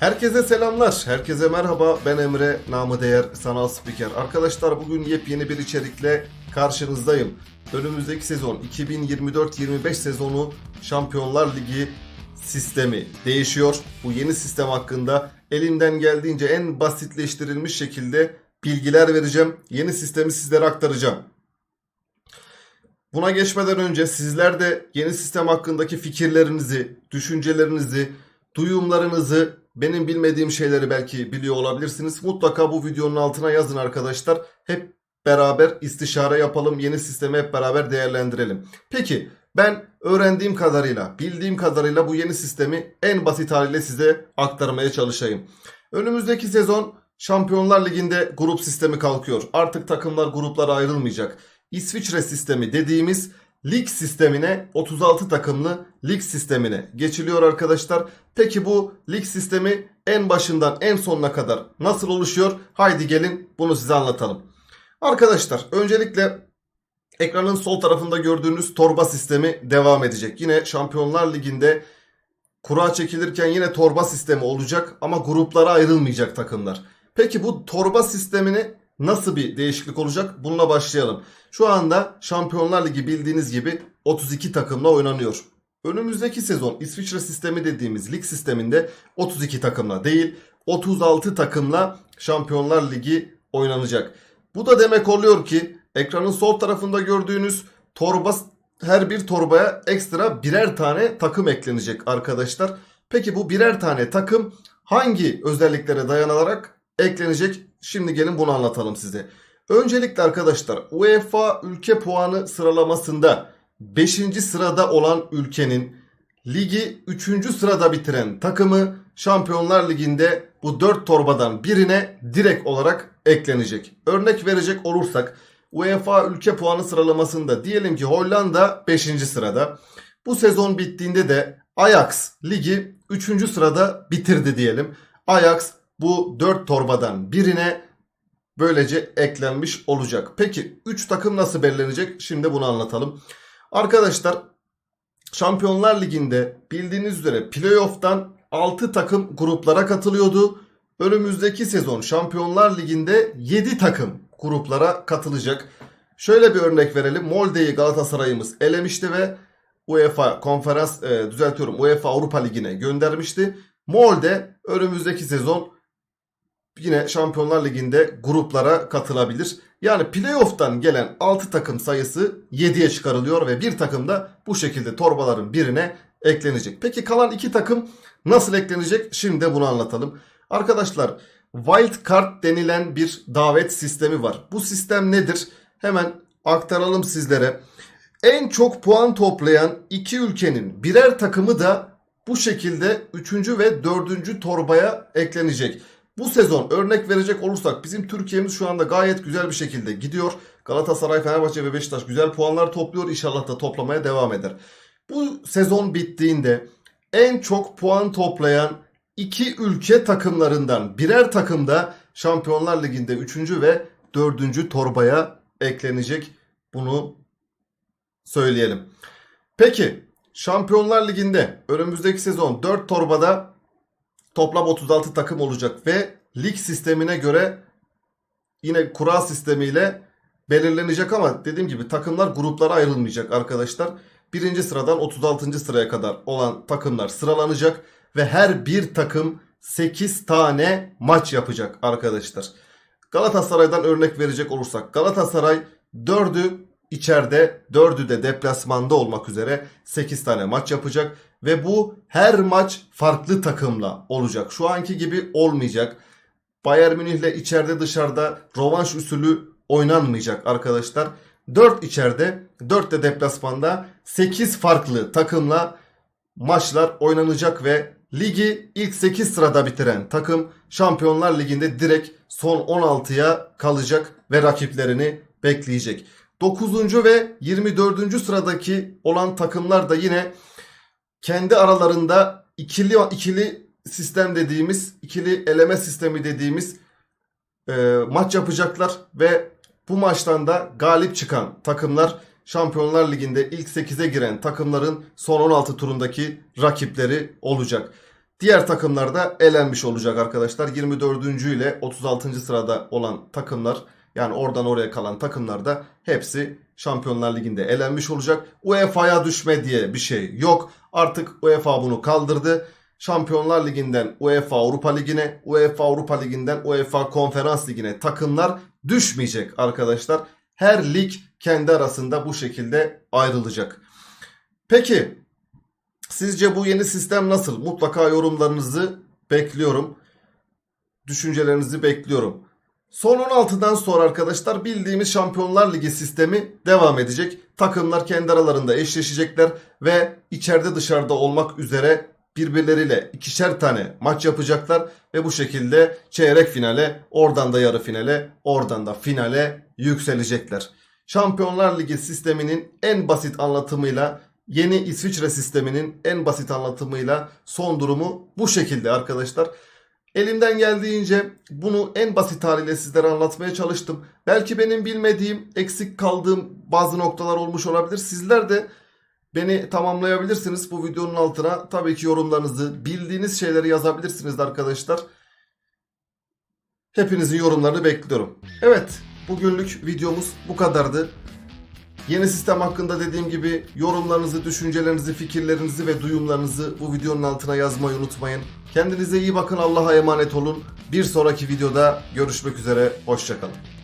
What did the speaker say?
Herkese selamlar, herkese merhaba. Ben Emre, namı değer sanal spiker. Arkadaşlar bugün yepyeni bir içerikle karşınızdayım. Önümüzdeki sezon 2024-25 sezonu Şampiyonlar Ligi sistemi değişiyor. Bu yeni sistem hakkında elimden geldiğince en basitleştirilmiş şekilde bilgiler vereceğim. Yeni sistemi sizlere aktaracağım. Buna geçmeden önce sizler de yeni sistem hakkındaki fikirlerinizi, düşüncelerinizi, duyumlarınızı, benim bilmediğim şeyleri belki biliyor olabilirsiniz. Mutlaka bu videonun altına yazın arkadaşlar. Hep beraber istişare yapalım. Yeni sistemi hep beraber değerlendirelim. Peki ben öğrendiğim kadarıyla, bildiğim kadarıyla bu yeni sistemi en basit haliyle size aktarmaya çalışayım. Önümüzdeki sezon Şampiyonlar Ligi'nde grup sistemi kalkıyor. Artık takımlar gruplara ayrılmayacak. İsviçre sistemi dediğimiz lig sistemine 36 takımlı lig sistemine geçiliyor arkadaşlar. Peki bu lig sistemi en başından en sonuna kadar nasıl oluşuyor? Haydi gelin bunu size anlatalım. Arkadaşlar öncelikle ekranın sol tarafında gördüğünüz torba sistemi devam edecek. Yine Şampiyonlar Ligi'nde kura çekilirken yine torba sistemi olacak ama gruplara ayrılmayacak takımlar. Peki bu torba sistemini nasıl bir değişiklik olacak? Bununla başlayalım. Şu anda Şampiyonlar Ligi bildiğiniz gibi 32 takımla oynanıyor. Önümüzdeki sezon İsviçre sistemi dediğimiz lig sisteminde 32 takımla değil 36 takımla Şampiyonlar Ligi oynanacak. Bu da demek oluyor ki ekranın sol tarafında gördüğünüz torba her bir torbaya ekstra birer tane takım eklenecek arkadaşlar. Peki bu birer tane takım hangi özelliklere dayanarak eklenecek? Şimdi gelin bunu anlatalım size. Öncelikle arkadaşlar UEFA ülke puanı sıralamasında 5. sırada olan ülkenin ligi 3. sırada bitiren takımı Şampiyonlar Ligi'nde bu 4 torbadan birine direkt olarak eklenecek. Örnek verecek olursak UEFA ülke puanı sıralamasında diyelim ki Hollanda 5. sırada. Bu sezon bittiğinde de Ajax ligi 3. sırada bitirdi diyelim. Ajax bu 4 torbadan birine böylece eklenmiş olacak. Peki 3 takım nasıl belirlenecek? Şimdi bunu anlatalım. Arkadaşlar Şampiyonlar Ligi'nde bildiğiniz üzere playoff'tan 6 takım gruplara katılıyordu. Önümüzdeki sezon Şampiyonlar Ligi'nde 7 takım gruplara katılacak. Şöyle bir örnek verelim. Molde'yi Galatasaray'ımız elemişti ve UEFA konferans e, düzeltiyorum UEFA Avrupa Ligi'ne göndermişti. Molde önümüzdeki sezon yine Şampiyonlar Ligi'nde gruplara katılabilir. Yani playoff'tan gelen 6 takım sayısı 7'ye çıkarılıyor ve bir takım da bu şekilde torbaların birine eklenecek. Peki kalan 2 takım nasıl eklenecek? Şimdi de bunu anlatalım. Arkadaşlar Wild Card denilen bir davet sistemi var. Bu sistem nedir? Hemen aktaralım sizlere. En çok puan toplayan iki ülkenin birer takımı da bu şekilde 3. ve 4. torbaya eklenecek. Bu sezon örnek verecek olursak bizim Türkiye'miz şu anda gayet güzel bir şekilde gidiyor. Galatasaray, Fenerbahçe ve Beşiktaş güzel puanlar topluyor. İnşallah da toplamaya devam eder. Bu sezon bittiğinde en çok puan toplayan iki ülke takımlarından birer takım da Şampiyonlar Ligi'nde 3. ve 4. torbaya eklenecek. Bunu söyleyelim. Peki Şampiyonlar Ligi'nde önümüzdeki sezon 4 torbada toplam 36 takım olacak ve lig sistemine göre yine kura sistemiyle belirlenecek ama dediğim gibi takımlar gruplara ayrılmayacak arkadaşlar. Birinci sıradan 36. sıraya kadar olan takımlar sıralanacak ve her bir takım 8 tane maç yapacak arkadaşlar. Galatasaray'dan örnek verecek olursak Galatasaray 4'ü içeride 4'ü de deplasmanda olmak üzere 8 tane maç yapacak ve bu her maç farklı takımla olacak. Şu anki gibi olmayacak. Bayern Münih'le içeride dışarıda rovanş usulü oynanmayacak arkadaşlar. 4 içeride 4 de deplasmanda 8 farklı takımla maçlar oynanacak ve ligi ilk 8 sırada bitiren takım Şampiyonlar Ligi'nde direkt son 16'ya kalacak ve rakiplerini bekleyecek. 9. ve 24. sıradaki olan takımlar da yine kendi aralarında ikili ikili sistem dediğimiz, ikili eleme sistemi dediğimiz e, maç yapacaklar ve bu maçtan da galip çıkan takımlar Şampiyonlar Ligi'nde ilk 8'e giren takımların son 16 turundaki rakipleri olacak. Diğer takımlar da elenmiş olacak arkadaşlar. 24. ile 36. sırada olan takımlar yani oradan oraya kalan takımlar da hepsi Şampiyonlar Ligi'nde elenmiş olacak. UEFA'ya düşme diye bir şey yok. Artık UEFA bunu kaldırdı. Şampiyonlar Ligi'nden UEFA Avrupa Ligi'ne, UEFA Avrupa Ligi'nden UEFA Konferans Ligi'ne takımlar düşmeyecek arkadaşlar. Her lig kendi arasında bu şekilde ayrılacak. Peki sizce bu yeni sistem nasıl? Mutlaka yorumlarınızı bekliyorum. Düşüncelerinizi bekliyorum. Son 16'dan sonra arkadaşlar bildiğimiz Şampiyonlar Ligi sistemi devam edecek. Takımlar kendi aralarında eşleşecekler ve içeride dışarıda olmak üzere birbirleriyle ikişer tane maç yapacaklar ve bu şekilde çeyrek finale, oradan da yarı finale, oradan da finale yükselecekler. Şampiyonlar Ligi sisteminin en basit anlatımıyla yeni İsviçre sisteminin en basit anlatımıyla son durumu bu şekilde arkadaşlar. Elimden geldiğince bunu en basit haliyle sizlere anlatmaya çalıştım. Belki benim bilmediğim, eksik kaldığım bazı noktalar olmuş olabilir. Sizler de beni tamamlayabilirsiniz bu videonun altına. Tabii ki yorumlarınızı, bildiğiniz şeyleri yazabilirsiniz arkadaşlar. Hepinizin yorumlarını bekliyorum. Evet, bugünlük videomuz bu kadardı. Yeni sistem hakkında dediğim gibi yorumlarınızı, düşüncelerinizi, fikirlerinizi ve duyumlarınızı bu videonun altına yazmayı unutmayın. Kendinize iyi bakın, Allah'a emanet olun. Bir sonraki videoda görüşmek üzere, hoşçakalın.